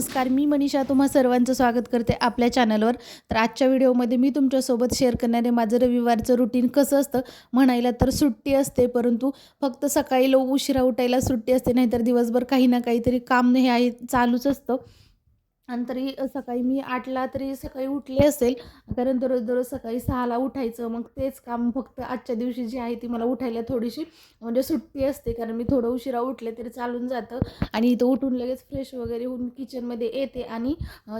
नमस्कार मी मनीषा तुम्हा सर्वांचं स्वागत करते आपल्या चॅनलवर. तर आजच्या व्हिडिओमध्ये मी तुमच्यासोबत शेअर करणारे माझं रविवारचं रुटीन कसं असतं म्हणायला तर सुट्टी असते परंतु फक्त सकाळी लो उशिरा उठायला सुट्टी असते नाहीतर दिवसभर काही ना काहीतरी काम हे आहे चालूच असतं. आणि तरी सकाळी मी आठला तरी सकाळी उठले असेल. कारण दररोज दररोज सकाळी सहाला उठायचं. मग तेच काम फक्त आजच्या दिवशी जी आहे ती मला उठायला थोडीशी म्हणजे सुट्टी असते. कारण मी थोडं उशिरा उठले तरी चालून जातं. आणि इथं उठून लगेच फ्रेश वगैरे होऊन किचनमध्ये येते. आणि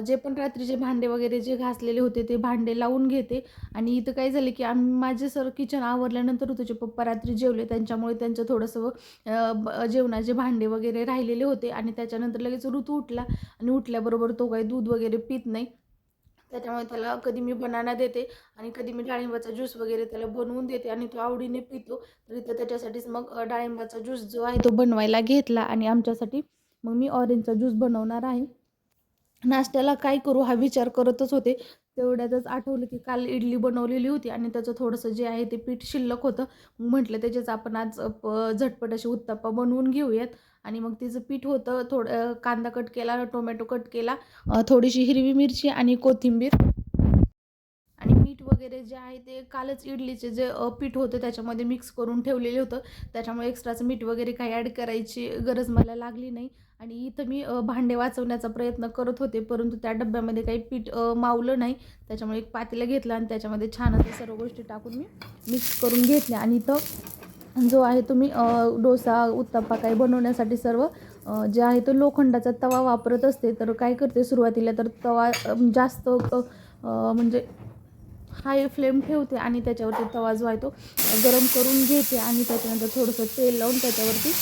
जे पण रात्रीचे भांडे वगैरे जे घासलेले होते ते भांडे लावून घेते. आणि इथं काय झालं की आम्ही माझे सर किचन आवरल्यानंतर तुझे पप्पा रात्री जेवले. त्यांच्यामुळे त्यांचं थोडंसं जेवणाचे भांडे वगैरे राहिलेले होते. आणि त्याच्यानंतर लगेच ऋतू उठला. आणि उठल्याबरोबर तो काही दूध वगैरे पित नाही. त्याच्यामुळे त्याला कधी मी बनाना देते आणि कधी मी डाळिंबाचा ज्यूस वगैरे त्याला बनवून देते आणि तो आवडीने पितो. तर इथं त्याच्यासाठीच मग डाळिंबाचा ज्यूस जो आहे तो बनवायला घेतला आणि आमच्यासाठी मग मी ऑरेंजचा ज्यूस बनवणार आहे. नाश्त्याला काय करू हा विचार करतच होते. तेवढ्यातच आठवलं की काल इडली बनवलेली होती आणि त्याचं थोडंसं जे आहे ते पीठ शिल्लक होतं. म्हटलं त्याच्याच आपण आज झटपट अशी उत्तप्पा बनवून घेऊयात. आणि मग तिचं पीठ होतं थोडं कांदा कट केला टोमॅटो कट केला थोडीशी हिरवी मिरची आणि कोथिंबीर. आणि मीठ वगैरे जे आहे ते कालच इडलीचे जे पीठ होतं त्याच्यामध्ये मिक्स करून ठेवलेले होतं. त्याच्यामुळे एक्स्ट्राचं मीठ वगैरे काही ॲड करायची गरज मला लागली नाही. आणि इथं मी भांडे वाचवण्याचा प्रयत्न करत होते परंतु त्या डब्यामध्ये काही पीठ मावलं नाही. त्याच्यामुळे एक पातेलं घेतलं आणि त्याच्यामध्ये छान असं सर्व गोष्टी टाकून मी मिक्स करून घेतल्या. आणि इथं जो आहे तुम्ही डोसा उत्तप्पा काही बनवण्यासाठी सर्व जे आहे तो लोखंडाचा तवा वापरत असते तर काय करते सुरुवातीला तर तवा जास्त म्हणजे हाय फ्लेम ठेवते आणि त्याच्यावरती तवा जो आहे तो गरम करून घेते आणि त्याच्यानंतर थोडंसं तेल लावून त्याच्यावरती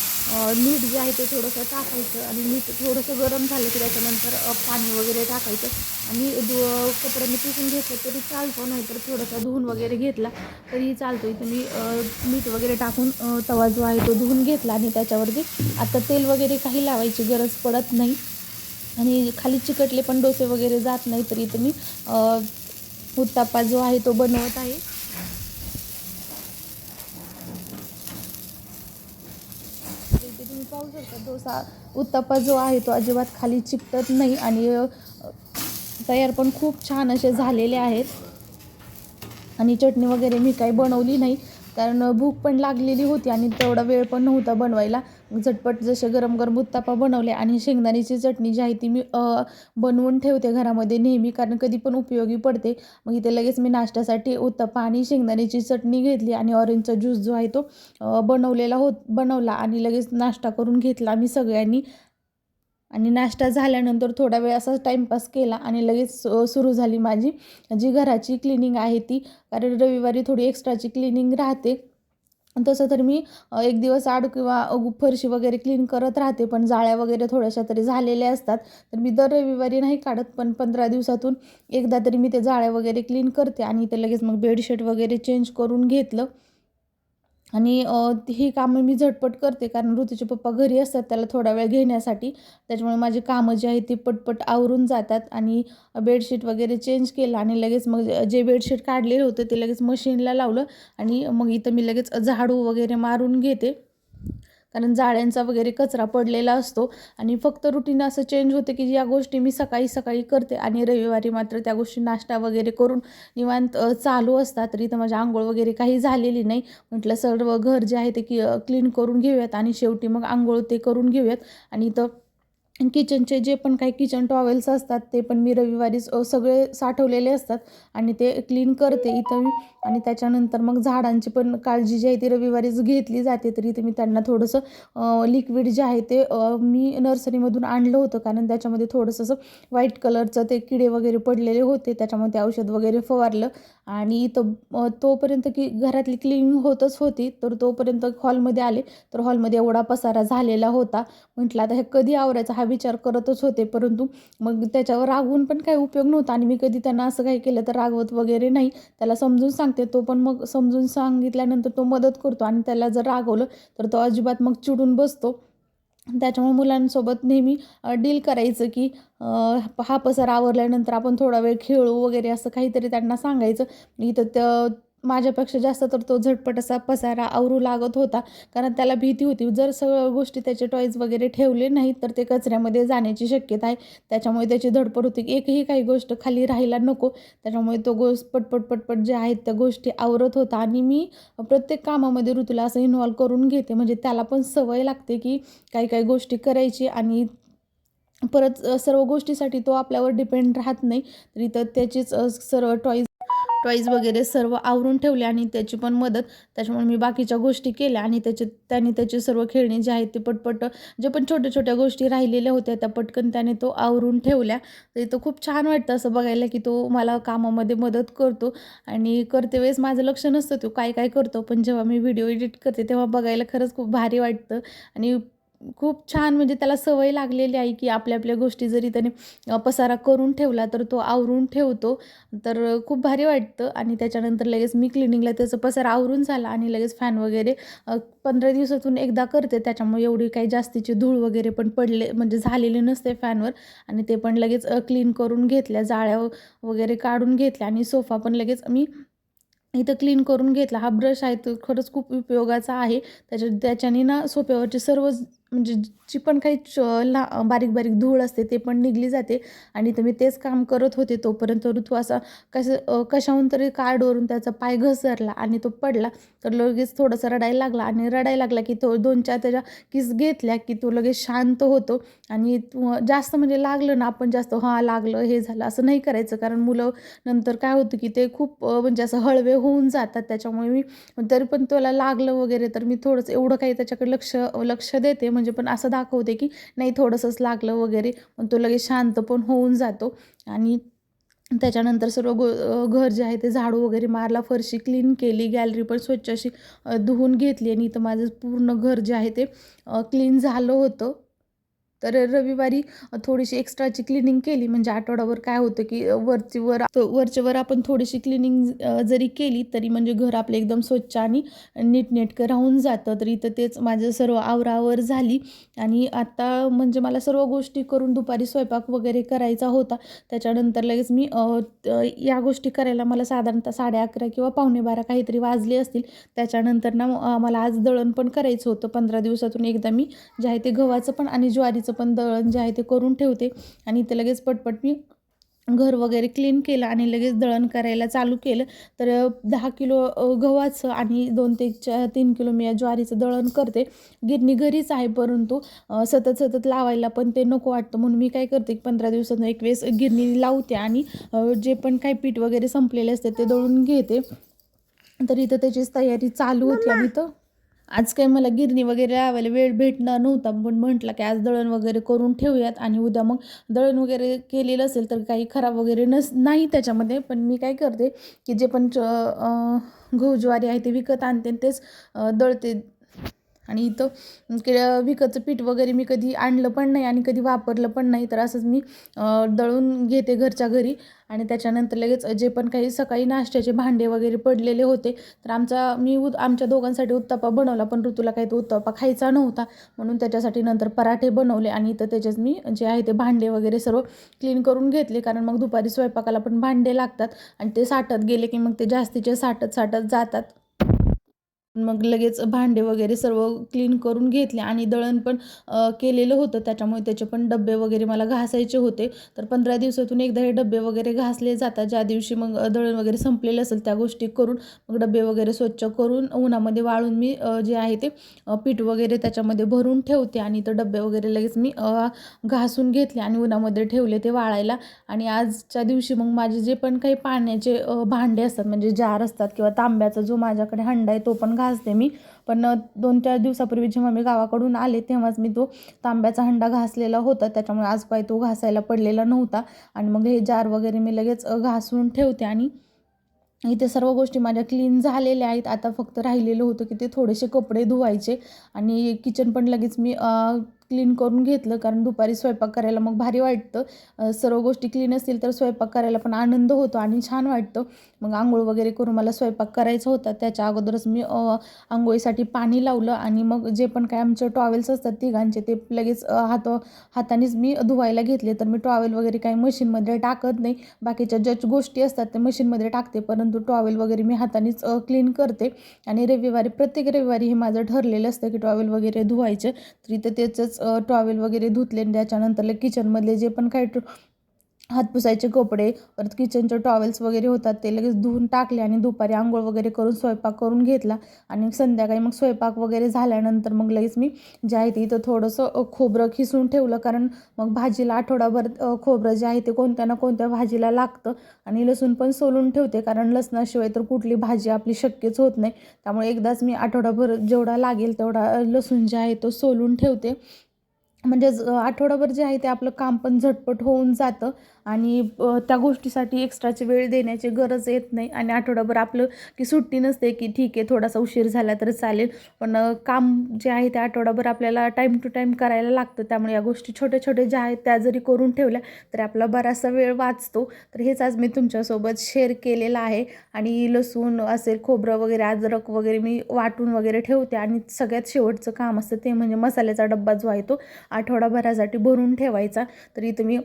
मीठ जे आहे ते थोडंसं टाकायचं आणि मीठ थोडंसं गरम झालं की त्याच्यानंतर पाणी वगैरे टाकायचं आणि दु कपड्यांनी पुसून घेतलं तरी चालतो नाहीतर थोडंसं धुवून वगैरे घेतला तरीही चालतो इथं मी मीठ वगैरे टाकून तवा जो आहे तो धुवून घेतला आणि त्याच्यावरती आता तेल वगैरे काही लावायची गरज पडत नाही आणि खाली चिकटले पण डोसे वगैरे जात नाही तर इथं मी उत्तापा जो आहे तो बनवत आहे. इथे तुम्ही पाहू शकता डोसा. उत्ताप्पा जो आहे तो अजिबात खाली चिकटत नाही आणि तयार पण खूप छान असे झालेले आहेत. आणि चटणी वगैरे मी काही बनवली नाही. कारण भूक पण लागलेली होती आणि तेवढा वेळ पण नव्हता बनवायला. झटपट जसे गरम गरम उत्तापा बनवले आणि शेंगदाण्याची चटणी जी आहे ती मी बनवून ठेवते घरामध्ये नेहमी कारण कधी पण उपयोगी पडते. मग इथे लगेच मी नाश्त्यासाठी उत्तापा आणि शेंगदाण्याची चटणी घेतली आणि ऑरेंजचा ज्यूस जो आहे तो बनवलेला होत बनवला आणि लगेच नाश्ता करून घेतला आम्ही सगळ्यांनी. आणि नाश्ता झाल्यानंतर थोडा वेळ असाच टाईमपास केला आणि लगेच सुरू झाली माझी जी घराची क्लिनिंग आहे ती. कारण रविवारी थोडी एक्स्ट्राची क्लिनिंग राहते. तसं तर मी एक दिवस आड किंवा फरशी वगैरे क्लीन करत राहते पण जाळ्या वगैरे थोड्याशा तरी झालेल्या असतात. तर मी दर रविवारी नाही काढत पण पंधरा दिवसातून एकदा तरी मी ते जाळ्या वगैरे क्लीन करते आणि ते लगेच मग बेडशीट वगैरे चेंज करून घेतलं. आणि ही कामं मी झटपट करते कारण ऋतूचे पप्पा घरी असतात त्याला थोडा वेळ घेण्यासाठी. त्याच्यामुळे माझी कामं जी आहेत ती पटपट आवरून जातात आणि बेडशीट वगैरे चेंज केलं आणि लगेच मग जे बेडशीट काढलेलं होतं ते लगेच मशीनला लावलं आणि मग इथं मी लगेच झाडू वगैरे मारून घेते. कारण जाळ्यांचा वगैरे कचरा पडलेला असतो आणि फक्त रुटीन असं चेंज होते की या गोष्टी मी सकाळी सकाळी करते आणि रविवारी मात्र त्या गोष्टी नाश्ता वगैरे करून निवांत चालू असतात. तर इथं माझी आंघोळ वगैरे काही झालेली नाही. म्हटलं सर्व घर जे आहे ते की क्लीन करून घेऊयात आणि शेवटी मग आंघोळ ते करून घेऊयात. आणि इथं किचनचे जे पण काही किचन टॉवेल्स असतात ते पण मी रविवारी सगळे साठवलेले असतात आणि ते क्लीन करते इथं मी. आणि त्याच्यानंतर मग झाडांची पण काळजी जी आहे ती रविवारीच घेतली जाते तर इथे मी त्यांना थोडंसं लिक्विड जे आहे ते मी नर्सरीमधून आणलं होतं. कारण त्याच्यामध्ये थोडंसं असं व्हाईट कलरचं ते किडे वगैरे पडलेले होते त्याच्यामध्ये ते औषध वगैरे फवारलं. आणि इथं तोपर्यंत की घरातली क्लिनिंग होतच होती तर तोपर्यंत हॉलमध्ये आले. तर हॉलमध्ये एवढा पसारा झालेला होता. म्हटलं आता हे कधी आवरायचा? हा विचार करतच होते. परंतु मग त्याच्यावर रागवून पण काही उपयोग नव्हता. आणि मी कधी त्यांना असं काही केलं तर रागवत वगैरे नाही. त्याला समजून सांगते. तो पण मग समजून सांगितल्यानंतर तो मदत करतो. आणि त्याला जर रागवलं तर तो अजिबात मग चिडून बसतो. त्याच्यामुळे मुलांसोबत नेहमी डील करायचं की हा पसार आवरल्यानंतर आपण थोडा वेळ खेळू वगैरे असं काहीतरी त्यांना सांगायचं. इथं त्या माझ्यापेक्षा जास्त तर तो झटपट असा पसारा आवरू लागत होता. कारण त्याला भीती होती. जर सगळं गोष्टी त्याचे टॉईज वगैरे ठेवले नाहीत तर ते कचऱ्यामध्ये जाण्याची शक्यता आहे. त्याच्यामुळे त्याची धडपड होती. एकही काही गोष्ट खाली राहायला नको. त्याच्यामुळे तो गोष्ट पटपट पटपट जे आहेत त्या गोष्टी आवरत होता. आणि मी प्रत्येक कामामध्ये ऋतूला असं इन्व्हॉल्व करून घेते. म्हणजे त्याला पण सवय लागते की काही काही गोष्टी करायची आणि परत सर्व गोष्टीसाठी तो आपल्यावर डिपेंड राहत नाही. तर इथं त्याचीच सर्व टॉईज टॉईज वगैरे सर्व आवरून ठेवले आणि त्याची पण मदत त्याच्यामुळे मी बाकीच्या गोष्टी केल्या आणि त्याचे त्याने त्याचे सर्व खेळणी जे आहेत ते पटपट जे पण छोट्या छोट्या गोष्टी राहिलेल्या होत्या त्या पटकन त्याने तो आवरून ठेवल्या. तर इथं खूप छान वाटतं असं बघायला की तो मला कामामध्ये मदत करतो आणि करते वेळेस माझं लक्ष नसतं तो काय काय करतो. पण जेव्हा मी व्हिडिओ एडिट करते तेव्हा बघायला खरंच खूप भारी वाटतं आणि खूप छान म्हणजे त्याला सवय लागलेली आहे की आपल्या आपल्या गोष्टी जरी त्याने पसारा करून ठेवला तर तो आवरून ठेवतो. तर खूप भारी वाटतं आणि त्याच्यानंतर लगेच मी क्लिनिंगला त्याचं पसारा आवरून झाला आणि लगेच फॅन वगैरे पंधरा दिवसातून एकदा करते. त्याच्यामुळे एवढी काही जास्तीची धूळ वगैरे पण पडले म्हणजे झालेली नसते फॅनवर आणि ते पण लगेच क्लीन करून घेतल्या जाळ्या वगैरे काढून घेतल्या आणि सोफा पण लगेच मी इथं क्लीन करून घेतला. हा ब्रश आहे तो खरंच खूप उपयोगाचा आहे. त्याच्या त्याच्याने ना सोप्यावरचे सर्व म्हणजे जी पण काही च ला बारीक बारीक धूळ असते ते पण निघली जाते आणि तर मी तेच काम करत होते तोपर्यंत ऋतू असा कसं कशाहून तरी कार्डवरून त्याचा पाय घसरला आणि तो पडला तर लगेच थोडंसं रडायला लागला आणि रडायला लागला की तो दोन चार त्याच्या किस घेतल्या की तो लगेच शांत होतो आणि जास्त म्हणजे लागलं ना आपण जास्त हां लागलं हे झालं असं नाही करायचं. कारण मुलं नंतर काय होतं की ते खूप म्हणजे असं हळवे होऊन जातात. त्याच्यामुळे मी तरी पण त्याला लागलं वगैरे तर मी थोडंसं एवढं काही त्याच्याकडे लक्ष लक्ष देते. म्हणजे पण असं दाखवते की नाही थोडंसंच लागलं वगैरे पण तो लगेच शांत पण होऊन जातो. आणि त्याच्यानंतर सर्व गो घर जे आहे ते झाडू वगैरे मारला फरशी क्लीन केली गॅलरी पण स्वच्छ अशी धुवून घेतली. आणि इथं माझं पूर्ण घर जे आहे ते क्लीन झालं होतं. तर रविवारी थोडीशी एक्स्ट्राची क्लिनिंग केली. म्हणजे आठवडाभर काय होतं की वरची वर वरच्या वर आपण थोडीशी क्लिनिंग जरी केली तरी म्हणजे घर आपलं एकदम स्वच्छ आणि नीटनेटकं राहून जातं. तर इथं तेच माझं सर्व आवरावर झाली. आणि आता म्हणजे मला सर्व गोष्टी करून दुपारी स्वयंपाक वगैरे करायचा होता. त्याच्यानंतर लगेच मी या गोष्टी करायला मला साधारणतः साडे अकरा किंवा पावणे बारा काहीतरी वाजले असतील. त्याच्यानंतर ना मला आज दळण पण करायचं होतं. पंधरा दिवसातून एकदा मी जे आहे ते गव्हाचं पण आणि ज्वारीचं पण दळण जे आहे ते करून ठेवते. आणि ते लगेच पटपट मी घर वगैरे क्लीन केलं आणि लगेच दळण करायला चालू केलं. तर दहा किलो गव्हाचं आणि दोन ते चा तीन किलो मी या ज्वारीचं दळण करते. गिरणी घरीच आहे परंतु सतत सतत लावायला पण ते नको वाटतं. म्हणून मी काय करते पंधरा दिवसातून एक वेळेस गिरणी लावते आणि जे पण काही पीठ वगैरे संपलेले असते ते दळून घेते. तर इथं त्याचीच तयारी चालू होती आणि इथं आज काही मला गिरणी वगैरे लावायला वेळ भेटणार नव्हता पण म्हटलं की आज दळण वगैरे करून ठेवूयात आणि उद्या मग दळण वगैरे केलेलं असेल तर काही खराब वगैरे नस नाही त्याच्यामध्ये. पण मी काय करते की जे पण च- गहू ज्वारी आहे ते विकत आणते आणि तेच दळते. आणि इथं के विकतचं पीठ वगैरे मी कधी आणलं पण नाही आणि कधी वापरलं पण नाही. तर असंच मी दळून घेते घरच्या घरी. आणि त्याच्यानंतर लगेच जे पण काही सकाळी नाश्त्याचे भांडे वगैरे पडलेले होते तर आमचा मी उद आमच्या दोघांसाठी उत्तप्पा बनवला पण ऋतूला काही तो उत्तप्पा खायचा नव्हता. म्हणून त्याच्यासाठी नंतर पराठे बनवले आणि इथं त्याच्यात मी जे आहे ते भांडे वगैरे सर्व क्लीन करून घेतले. कारण मग दुपारी स्वयंपाकाला पण भांडे लागतात आणि ते साठत गेले की मग ते जास्तीचे साठत साठत जातात. मग लगेच भांडे वगैरे सर्व क्लीन करून घेतले आणि दळण पण केलेलं होतं. त्याच्यामुळे त्याचे पण डबे वगैरे मला घासायचे होते. तर पंधरा दिवसातून एकदा हे डबे वगैरे घासले जातात. ज्या दिवशी मग दळण वगैरे संपलेलं असेल त्या गोष्टी करून मग डबे वगैरे स्वच्छ करून उन्हामध्ये वाळून मी जे आहे ते पीठ वगैरे त्याच्यामध्ये भरून ठेवते आणि तो डबे वगैरे लगेच मी घासून घेतले आणि उन्हामध्ये ठेवले ते वाळायला. आणि आजच्या दिवशी मग माझे जे पण काही पाण्याचे भांडे असतात म्हणजे जार असतात किंवा तांब्याचा जो माझ्याकडे हंडा आहे तो पण घासते मी. पण दोन चार दिवसापूर्वी जेव्हा मी गावाकडून आले तेव्हाच मी तो तांब्याचा हंडा घासलेला होता. त्याच्यामुळे आज काय तो घासायला पडलेला नव्हता. आणि मग हे जार वगैरे मी लगेच घासून ठेवते आणि इथे सर्व गोष्टी माझ्या क्लीन झालेल्या आहेत. आता फक्त राहिलेलं होतं की ते थोडेसे कपडे धुवायचे आणि किचन पण लगेच मी क्लीन करून घेतलं. कारण दुपारी स्वयंपाक करायला मग भारी वाटतं. सर्व गोष्टी क्लीन असतील तर स्वयंपाक करायला पण आनंद होतो आणि छान वाटतं. मग आंघोळ वगैरे करून मला स्वयंपाक करायचा होता. त्याच्या अगोदरच मी आंघोळीसाठी पाणी लावलं आणि मग जे पण काय आमचे टॉवेल्स असतात तिघांचे ते लगेच हात हातानेच मी धुवायला घेतले. तर मी टॉवेल वगैरे काही मशीनमध्ये टाकत नाही. बाकीच्या ज्या गोष्टी असतात ते मशीनमध्ये टाकते. परंतु टॉवेल वगैरे मी हातानेच क्लीन करते. आणि रविवारी प्रत्येक रविवारी हे माझं ठरलेलं असतं की टॉवेल वगैरे धुवायचे. तर इथं त्याचंच टॉवेल वगैरे धुतले आणि त्याच्यानंतर किचनमधले जे पण काही हातपुसायचे हात पुसायचे कपडे परत किचनचे टॉवेल्स वगैरे होतात ते लगेच धुवून टाकले आणि दुपारी आंघोळ वगैरे करून स्वयंपाक करून घेतला. आणि संध्याकाळी मग स्वयंपाक वगैरे झाल्यानंतर मग लगेच मी जे आहे ते इथं थोडंसं खोबरं खिसून ठेवलं. कारण मग भाजीला आठवडाभर खोबरं जे आहे ते कोणत्या ना कोणत्या भाजीला लागतं आणि लसूण पण सोलून ठेवते. कारण लसणाशिवाय तर कुठली भाजी आपली शक्यच होत नाही. त्यामुळे एकदाच मी आठवडाभर जेवढा लागेल तेवढा लसूण जे आहे तो सोलून ठेवते. म्हणजे ज- आठवडाभर जे आहे ते आपलं काम पण झटपट होऊन जातं आणि त्या गोष्टीसाठी एक्स्ट्राची वेळ देण्याची गरज येत नाही आणि आठवडाभर आपलं की सुट्टी नसते की ठीक आहे थोडासा उशीर झाला तर चालेल. पण काम जे आहे ते आठवडाभर आपल्याला टाईम टू टाईम करायला लागतं. त्यामुळे या गोष्टी छोट्या छोट्या ज्या आहेत त्या जरी करून ठेवल्या तरी आपला बराचसा वेळ वाचतो. तर हेच आज मी तुमच्यासोबत शेअर केलेलं आहे. आणि लसूण असेल खोबरं वगैरे अद्रक वगैरे मी वाटून वगैरे ठेवते. आणि सगळ्यात शेवटचं काम असतं ते म्हणजे मसाल्याचा डब्बा जो आहे तो आठवडाभरासाठी भरून ठेवायचा. तर इथं मी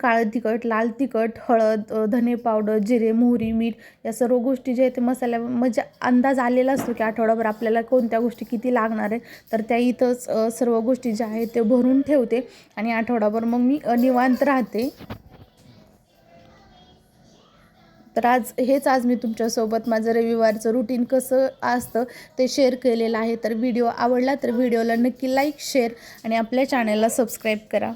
काळं तिखट लाल तिखट हळद धने पावडर जिरे मोहरी मीठ या सर्व गोष्टी जे आहेत ते मसाल्या म्हणजे अंदाज आलेला असतो की आठवडाभर आपल्याला कोणत्या गोष्टी किती लागणार आहे तर त्या इथंच सर्व गोष्टी ज्या आहेत ते भरून ठेवते आणि आठवडाभर मग मी निवांत राहते. तर आज हेच आज मी तुमच्यासोबत माझं रविवारचं रुटीन कसं असतं ते शेअर केलेलं आहे. तर व्हिडिओ आवडला तर व्हिडिओला नक्की लाईक शेअर आणि आपल्या चॅनलला सबस्क्राईब करा.